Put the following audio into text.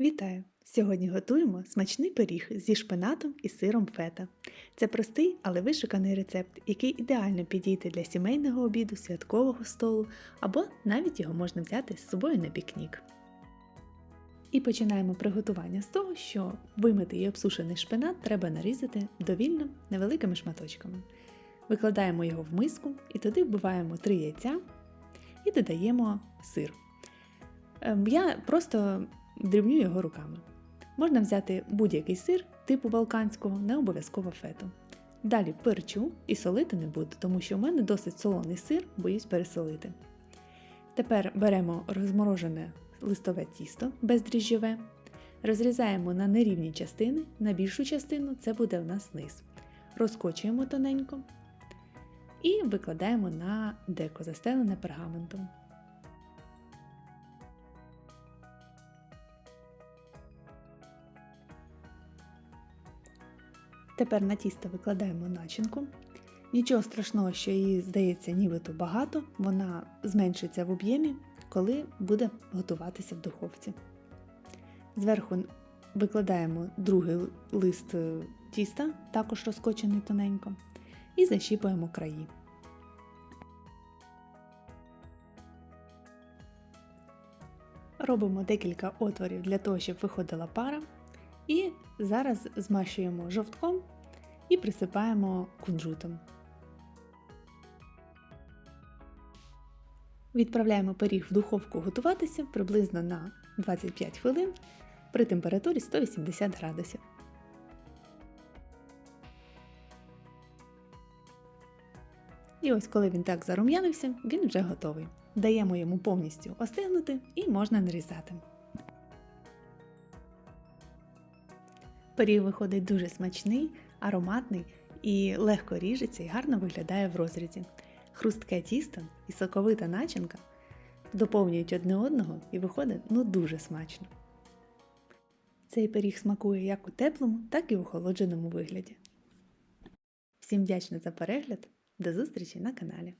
Вітаю! Сьогодні готуємо смачний пиріг зі шпинатом і сиром фета. Це простий, але вишуканий рецепт, який ідеально підійде для сімейного обіду, святкового столу або навіть його можна взяти з собою на пікнік. І починаємо приготування з того, що вимитий і обсушений шпинат треба нарізати довільно невеликими шматочками. Викладаємо його в миску і туди вбиваємо 3 яйця і додаємо сир. Ем, Я просто дрібню його руками. Можна взяти будь-який сир типу балканського, не обов'язково фету. Далі перчу і солити не буду, тому що у мене досить солоний сир, боюсь пересолити. Тепер беремо розморожене листове тісто бездріжджове, розрізаємо на нерівні частини, на більшу частину це буде в нас низ. Розкочуємо тоненько і викладаємо на деко, застелене пергаментом. Тепер на тісто викладаємо начинку. Нічого страшного, що її здається нібито багато, вона зменшиться в об'ємі, коли буде готуватися в духовці. Зверху викладаємо другий лист е, тіста, також розкочений тоненько, і защіпуємо краї. Робимо декілька отворів для того, щоб виходила пара. І зараз змащуємо жовтком і присипаємо кунжутом. Відправляємо пиріг в духовку готуватися приблизно на 25 хвилин при температурі 180 градусів. І ось коли він так зарум'янився, він вже готовий. Даємо йому повністю остигнути і можна нарізати. Пиріг виходить дуже смачний, ароматний і легко ріжеться і гарно виглядає в розрізі. Хрустке тісто і соковита начинка доповнюють одне одного і виходить ну дуже смачно. Цей пиріг смакує як у теплому, так і в охолодженому вигляді. Всім вдячна за перегляд! До зустрічі на каналі!